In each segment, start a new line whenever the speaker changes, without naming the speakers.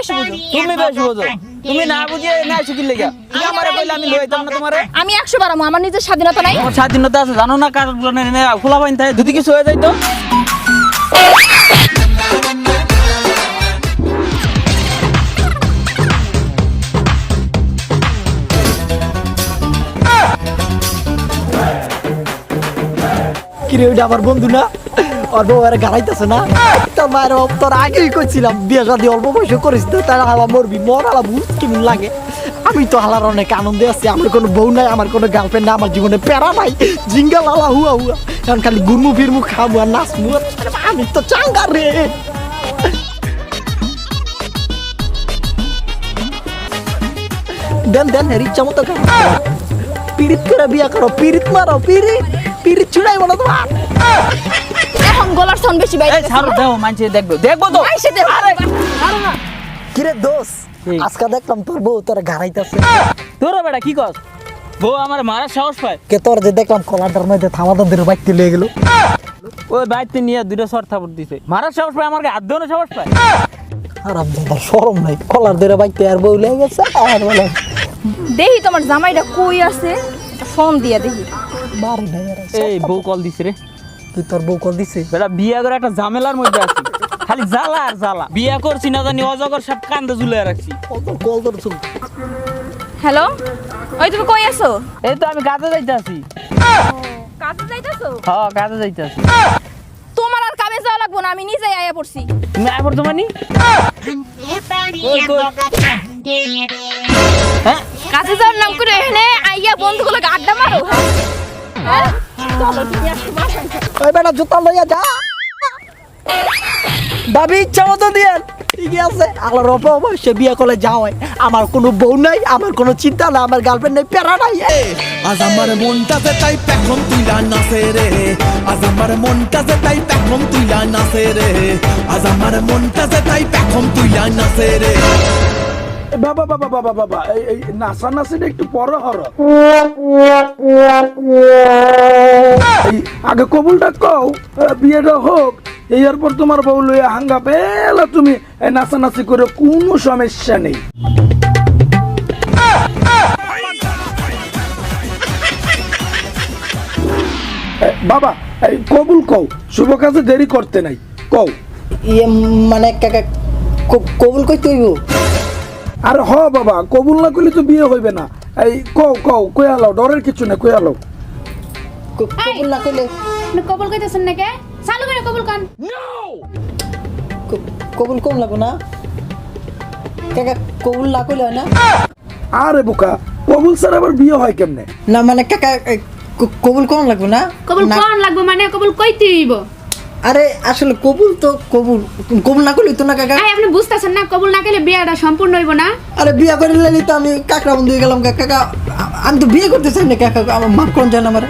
বেশি বুঝো
তুমি বেশ বোঝো তুমি না বুঝিয়ে না শিখির লেগে? আমারে কইলে আমি লইতাম না তোমারে।
আমি একশো বার আমার নিজের স্বাধীনতা নাই।
আমার স্বাধীনতা আছে জানো না কার খোলা পাইন থাকে? যদি কিছু হয়ে যায়
কিরে ওইটা আমার বন্ধু না? ওর বউ আর গাড়াইতেছে না। তোর মায়ের বাপ তোর আগেই কইছিলাম, বিয়ে শাদি অল্প বয়সে করিস তো তারা আমার মরবি, মর আলা বুঝ কেমন লাগে। আমি তো হালার অনেক আনন্দে আছি, আমার কোনো বউ নাই, আমার কোনো গার্লফ্রেন্ড নাই, আমার জীবনে প্যারা নাই। জিঙ্গা, লালা, হুয়া হুয়া। এখন খালি ঘুরমু, ফিরমু, খামু আর নাচমু। আমি তো চাঙ্গা রে। দেন দেন ইচ্ছা মতো খাও। পিরিত করে বিয়া করো পিরিত মারো পিরিত পিরিত ছুড়াই বলো তোমার।
গলার সাউন্ড বেশি বাইরে
এই ছাড়ো দেও মানছে দেখব। দেখব তো।
আইসে দে
আরে ছাড়ো না
কিরে দোষ
কি?
আজকে দেখলাম তোর বউ তোর ঘাড়াইতেছে।
তোর বেটা কি কস বউ আমার মারার সাহস পায়।
কে তোর যে দেখলাম কলাটার মধ্যে থামাদের বাইতে লেগে গেল।
ওই বাইতে নিয়ে দুটো শর্ট থাপড় দিছে। মারার সাহস পায় আমার হাত দেওয়ার সাহস পায়।
আর আপনার সরম নাই। কলার ধরে বাইতে আর বউ লেগে গেছে আর বলে
দেখি তোমার জামাইটা কই আছে? ফোন দিয়া দেখি।
বারে নাই
এই বউ কল দিছে রে।
তুই তোর বউ কল দিছে?
বেটা বিয়া করে একটা ঝামেলার মধ্যে আছি। খালি জ্বালা আর জ্বালা। বিয়া করছি না জানি অজগর সব কান্দে ঝুলে রাখছি।
কল তোর চুল
হ্যালো? ওই তুমি কই আছো?
এই তো আমি কাজে যাইতে আছি
কাজে যাইতাছো?
হ্যাঁ কাজে যাইতে আছি
তোমার আর কামে যাওয়া লাগবো না আমি নিজে আয়া পড়ছি।
তুমি আয় পড়তো মানি? হ্যাঁ
কাজে যাওয়ার নাম করে এখানে আইয়া বন্ধুগুলোকে আড্ডা মারো হ্যাঁ?
ওই বেটা জুতা লইয়া যা। দাবি ইচ্ছা মতো দিয়ে। ঠিক আছে আল্লাহর রব অবশ্যই বিয়ে করলে যাওয়াই আমার কোনো বউ নাই আমার কোনো চিন্তা নাই আমার গার্লফ্রেন্ড নাই প্যারা নাই।
আজ আমার মনটাতে তাই পেখম তুইলা নাচে রে। আজ আমার মনটাতে তাই পেখম তুইলা নাচে রে। আজ আমার মনটাতে তাই পেখম তুইলা নাচে রে।
বাবা বাবা বাবা বাবা এই এই নাচা নাচিটা একটু পরে হর। এই আগে কবুলটা কও। বিয়েটা হোক এরপর তোমার বউ লইয়া হাঙ্গা পেলা তুমি। এই নাচানাচি করে কোনো সমস্যা নেই। বাবা এই কবুল কও। শুভ কাজে দেরি করতে নাই। কও।
ইয়ে মানে কাকা কবুল কই তুইব
আর হ বাবা কবুল না করলে তো বিয়ে হইবে না। এই কও কও আলো ডরের কিছু না আলো
কবুল না কইলে
আপনি কবুল কইতেছেন নাকি? চালু করে কবুল কান।
কবুল কম লাগবো না। কাকা কবুল না কইলে হয় না?
আরে বোকা কবুল স্যার আবার বিয়ে হয় কেমনে?
না মানে কাকা কবুল কম লাগবো না?
কবুল কোন লাগবো মানে কবুল কইতে হইব।
আরে আসলে কবুল তো কবুল কবুল না করলি তো না কাকা।
আপনি বুঝতাছেন না কবুল না করলে বিয়েটা সম্পূর্ণ হইব না?
আরে বিয়ে করে নিলে তো আমি কাকড়া বন্ধু হয়ে গেলাম কাকা। আমি তো বিয়ে করতে চাই না কাকা। আমার মাফ করুন জান আমার?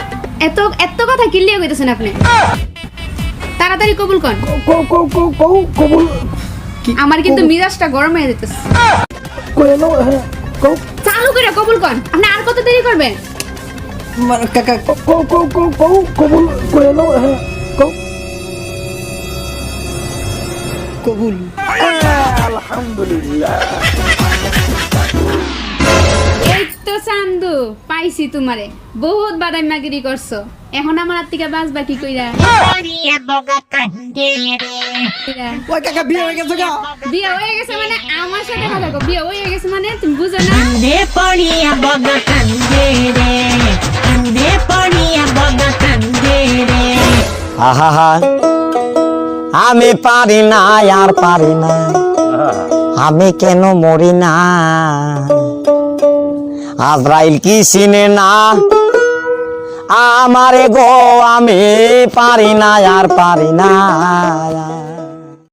এত এত কথা কিল্লিয়ে কইতেছেন আপনি? তাড়াতাড়ি কবুল
কও কবুল।
আমার কিন্তু মিজাজটা গরম হয়ে যেতেছে।
হ্যাঁ
চালু করে কবুল কন আপনি আর কত দেরি করবেন?
হ্যাঁ
কবুল।
আলহামদুলিল্লাহ।
পাইছি তোমারে। বহুত বাদাম মাগিরি করছ। এখন আমার হাত থেকে বাঁচবা কি কইরা।
ওই কাকা বিয়ে হয়ে গেছে গা।
বিয়ে হয়ে গেছে মানে আমার সাথে কথা কও। বিয়ে হয়ে গেছে মানে তুমি বুঝো না?
কান্দে পড়িয়া বগা কান্দে রে। কান্দে পড়িয়া বগা কান্দে রে।
আহা আমি পারি না আর পারি না। আমি কেন মরি না? আজরাইল কি চিনে না? আমারে গো আমি পারি না আর পারি না।